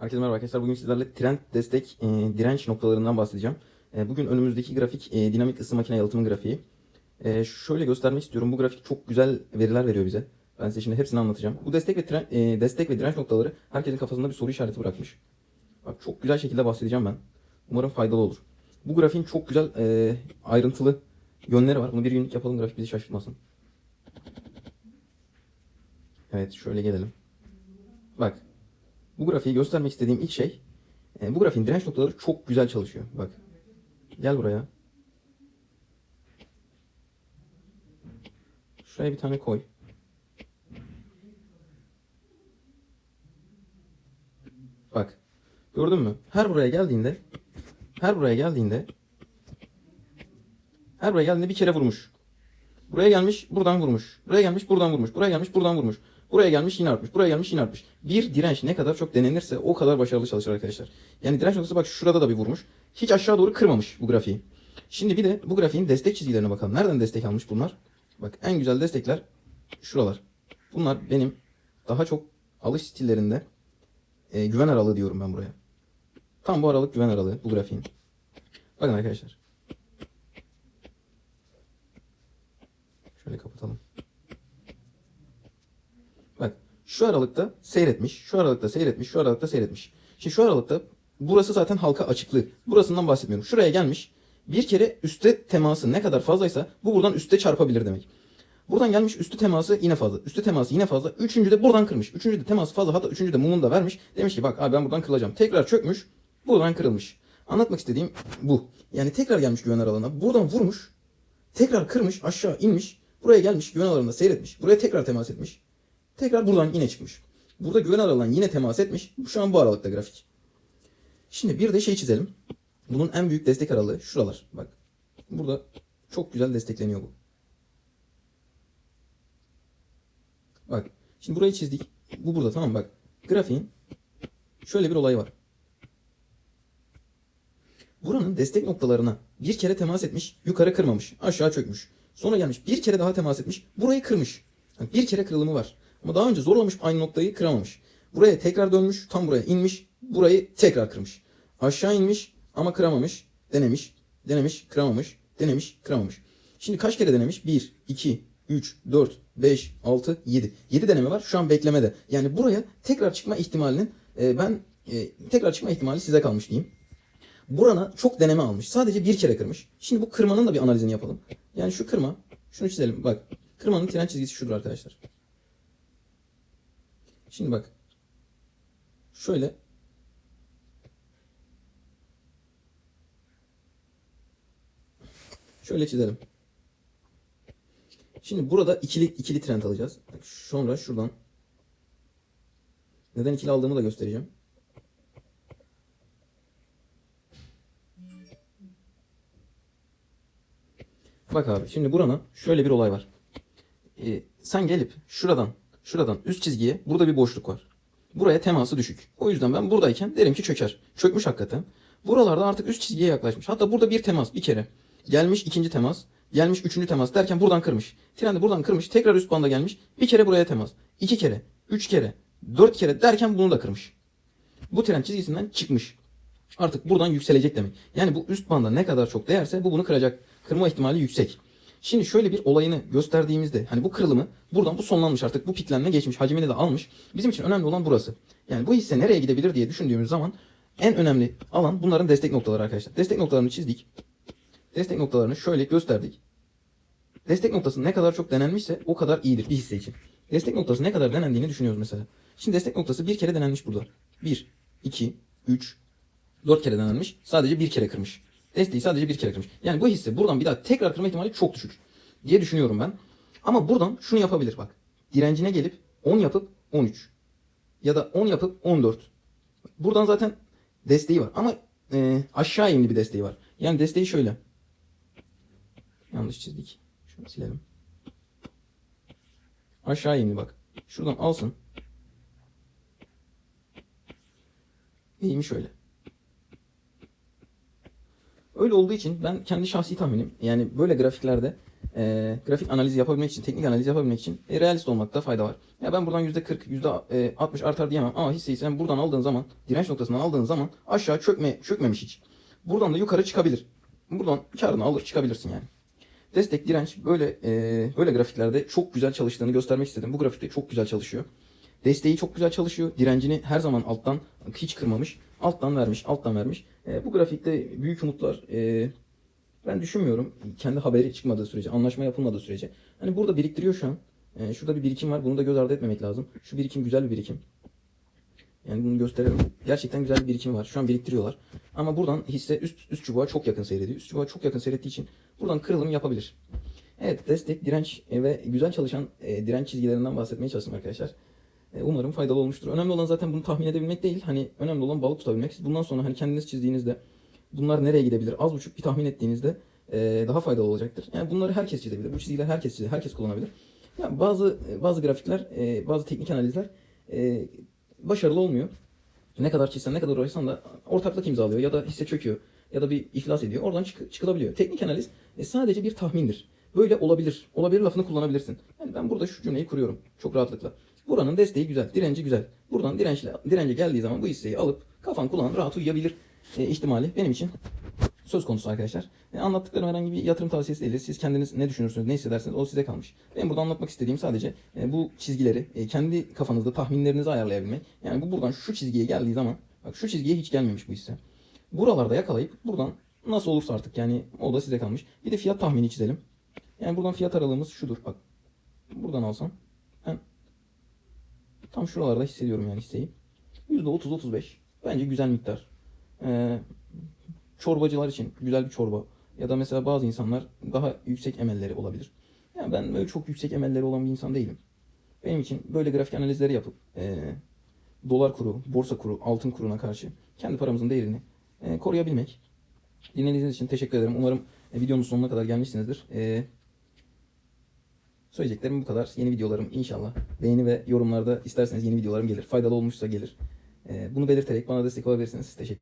Herkese merhaba arkadaşlar. Bugün sizlerle trend, destek, e, direnç noktalarından bahsedeceğim. E, bugün önümüzdeki grafik e, dinamik ısı makine yalıtımı grafiği. E, şöyle göstermek istiyorum. Bu grafik çok güzel veriler veriyor bize. Ben size şimdi hepsini anlatacağım. Bu destek ve tren, e, destek ve direnç noktaları herkesin kafasında bir soru işareti bırakmış. Bak çok güzel şekilde bahsedeceğim ben. Umarım faydalı olur. Bu grafiğin çok güzel e, ayrıntılı yönleri var. Bunu bir günlük yapalım grafik bizi şaşırtmasın. Evet şöyle gelelim. Bak bu grafiği göstermek istediğim ilk şey e, bu grafiğin direnç noktaları çok güzel çalışıyor. Bak. Gel buraya. Şuraya bir tane koy. Bak. Gördün mü? Her buraya geldiğinde her buraya geldiğinde her buraya geldiğinde bir kere vurmuş. Buraya gelmiş, buradan vurmuş. Buraya gelmiş, buradan vurmuş. Buraya gelmiş, buradan vurmuş. Buraya gelmiş, yine artmış. Buraya gelmiş, yine artmış. Bir direnç ne kadar çok denenirse o kadar başarılı çalışır arkadaşlar. Yani direnç noktası bak şurada da bir vurmuş. Hiç aşağı doğru kırmamış bu grafiği. Şimdi bir de bu grafiğin destek çizgilerine bakalım. Nereden destek almış bunlar? Bak en güzel destekler şuralar. Bunlar benim daha çok alış stillerinde e, güven aralığı diyorum ben buraya. Tam bu aralık güven aralığı bu grafiğin. Bakın arkadaşlar. Şöyle kapatalım. Bak şu aralıkta seyretmiş, şu aralıkta seyretmiş, şu aralıkta seyretmiş. Şimdi şu aralıkta burası zaten halka açıklığı. Burasından bahsetmiyorum. Şuraya gelmiş. Bir kere üste teması ne kadar fazlaysa bu buradan üste çarpabilir demek. Buradan gelmiş üstü teması yine fazla. Üstü teması yine fazla. Üçüncü de buradan kırmış. Üçüncü de teması fazla. Hatta üçüncü de mumunu da vermiş. Demiş ki bak abi ben buradan kırılacağım. Tekrar çökmüş. Buradan kırılmış. Anlatmak istediğim bu. Yani tekrar gelmiş güven aralığına. Buradan vurmuş. Tekrar kırmış. Aşağı inmiş. Buraya gelmiş. Güven aralığında seyretmiş. Buraya tekrar temas etmiş. Tekrar buradan yine çıkmış. Burada güven aralığından yine temas etmiş. Şu an bu aralıkta grafik. Şimdi bir de şey çizelim. Bunun en büyük destek aralığı şuralar. Bak. Burada çok güzel destekleniyor bu. Bak. Şimdi burayı çizdik. Bu burada tamam bak. Grafiğin şöyle bir olay var. Buranın destek noktalarına bir kere temas etmiş, yukarı kırmamış, aşağı çökmüş. Sonra gelmiş bir kere daha temas etmiş, burayı kırmış. Yani bir kere kırılımı var. Ama daha önce zorlamış aynı noktayı kıramamış. Buraya tekrar dönmüş, tam buraya inmiş, burayı tekrar kırmış. Aşağı inmiş ama kıramamış, denemiş, denemiş, kıramamış, denemiş, kıramamış. Şimdi kaç kere denemiş? 1, 2, 3, 4, 5, 6, 7. 7 deneme var. Şu an beklemede. Yani buraya tekrar çıkma ihtimalinin e, ben e, tekrar çıkma ihtimali size kalmış diyeyim. Burana çok deneme almış. Sadece bir kere kırmış. Şimdi bu kırmanın da bir analizini yapalım. Yani şu kırma. Şunu çizelim. Bak. Kırmanın tren çizgisi şudur arkadaşlar. Şimdi bak. Şöyle. Şöyle çizelim. Şimdi burada ikili ikili trend alacağız. Sonra şuradan. Neden ikili aldığımı da göstereceğim. Bak abi şimdi burana şöyle bir olay var. Ee, sen gelip şuradan şuradan üst çizgiye burada bir boşluk var. Buraya teması düşük. O yüzden ben buradayken derim ki çöker. Çökmüş hakikaten. Buralarda artık üst çizgiye yaklaşmış. Hatta burada bir temas bir kere. Gelmiş ikinci temas. Gelmiş üçüncü temas derken buradan kırmış. Tren de buradan kırmış. Tekrar üst banda gelmiş. Bir kere buraya temas. iki kere. Üç kere. Dört kere derken bunu da kırmış. Bu tren çizgisinden çıkmış. Artık buradan yükselecek demek. Yani bu üst banda ne kadar çok değerse bu bunu kıracak. Kırma ihtimali yüksek. Şimdi şöyle bir olayını gösterdiğimizde hani bu kırılımı buradan bu sonlanmış artık bu piklenme geçmiş hacmini de almış. Bizim için önemli olan burası. Yani bu hisse nereye gidebilir diye düşündüğümüz zaman en önemli alan bunların destek noktaları arkadaşlar. Destek noktalarını çizdik. Destek noktalarını şöyle gösterdik. Destek noktası ne kadar çok denenmişse o kadar iyidir bir hisse için. Destek noktası ne kadar denendiğini düşünüyoruz mesela. Şimdi destek noktası bir kere denenmiş burada. 1, 2, 3, 4 kere denenmiş. Sadece bir kere kırmış. Desteği sadece bir kere kırmış. Yani bu hisse buradan bir daha tekrar kırma ihtimali çok düşük diye düşünüyorum ben. Ama buradan şunu yapabilir bak. Direncine gelip 10 yapıp 13. Ya da 10 yapıp 14. Buradan zaten desteği var. Ama e, aşağı eğimli bir desteği var. Yani desteği şöyle. Yanlış çizdik. Şunu silelim. Aşağı eğimli bak. Şuradan alsın. Eğimi şöyle. Öyle olduğu için ben kendi şahsi tahminim yani böyle grafiklerde e, grafik analizi yapabilmek için, teknik analiz yapabilmek için e, realist olmakta fayda var. Ya ben buradan %40, %60 artar diyemem ama hisseyi sen buradan aldığın zaman, direnç noktasından aldığın zaman aşağı çökme, çökmemiş hiç. Buradan da yukarı çıkabilir. Buradan karını alır çıkabilirsin yani. Destek, direnç böyle e, böyle grafiklerde çok güzel çalıştığını göstermek istedim. Bu grafikte çok güzel çalışıyor. Desteği çok güzel çalışıyor. Direncini her zaman alttan hiç kırmamış. Alttan vermiş, alttan vermiş. E, bu grafikte büyük umutlar e, ben düşünmüyorum. Kendi haberi çıkmadığı sürece, anlaşma yapılmadığı sürece. Hani burada biriktiriyor şu an. E, şurada bir birikim var. Bunu da göz ardı etmemek lazım. Şu birikim güzel bir birikim. Yani bunu gösterelim. Gerçekten güzel bir birikim var. Şu an biriktiriyorlar. Ama buradan hisse üst üst çubuğa çok yakın seyrediyor. Üst çubuğa çok yakın seyrettiği için buradan kırılım yapabilir. Evet destek, direnç e, ve güzel çalışan e, direnç çizgilerinden bahsetmeye çalıştım arkadaşlar. E, umarım faydalı olmuştur. Önemli olan zaten bunu tahmin edebilmek değil. Hani önemli olan balık tutabilmek. Bundan sonra hani kendiniz çizdiğinizde bunlar nereye gidebilir az buçuk bir tahmin ettiğinizde e, daha faydalı olacaktır. Yani bunları herkes çizebilir. Bu çizgiler herkes çizer, herkes kullanabilir. Yani bazı bazı grafikler, e, bazı teknik analizler başarılı olmuyor. Ne kadar çizsen, ne kadar uğraşsan da ortaklık imzalıyor ya da hisse çöküyor ya da bir iflas ediyor. Oradan çık- çıkılabiliyor. Teknik analiz sadece bir tahmindir. Böyle olabilir. Olabilir lafını kullanabilirsin. Yani ben burada şu cümleyi kuruyorum çok rahatlıkla. Buranın desteği güzel, direnci güzel. Buradan dirençle, dirence geldiği zaman bu hisseyi alıp kafan kulağın rahat uyuyabilir e, ihtimali benim için söz konusu arkadaşlar. E, anlattıklarım herhangi bir yatırım tavsiyesi değil. Siz kendiniz ne düşünürsünüz, ne hissedersiniz o size kalmış. Benim burada anlatmak istediğim sadece e, bu çizgileri e, kendi kafanızda tahminlerinizi ayarlayabilmek. Yani bu buradan şu çizgiye geldiği zaman bak şu çizgiye hiç gelmemiş bu hisse. Buralarda yakalayıp buradan nasıl olursa artık yani o da size kalmış. Bir de fiyat tahmini çizelim. Yani buradan fiyat aralığımız şudur bak. Buradan alsam tam şuralarda hissediyorum yani hisseyi. %30-35 bence güzel miktar. Ee, çorbacılar için güzel bir çorba. Ya da mesela bazı insanlar daha yüksek emelleri olabilir. Yani ben böyle çok yüksek emelleri olan bir insan değilim. Benim için böyle grafik analizleri yapıp eee, dolar kuru, borsa kuru, altın kuruna karşı kendi paramızın değerini eee, koruyabilmek. Dinlediğiniz için teşekkür ederim. Umarım e, videonun sonuna kadar gelmişsinizdir. Eee, söyleyeceklerim bu kadar. Yeni videolarım inşallah. Beğeni ve yorumlarda isterseniz yeni videolarım gelir. Faydalı olmuşsa gelir. Eee, bunu belirterek bana destek olabilirsiniz. Teşekkür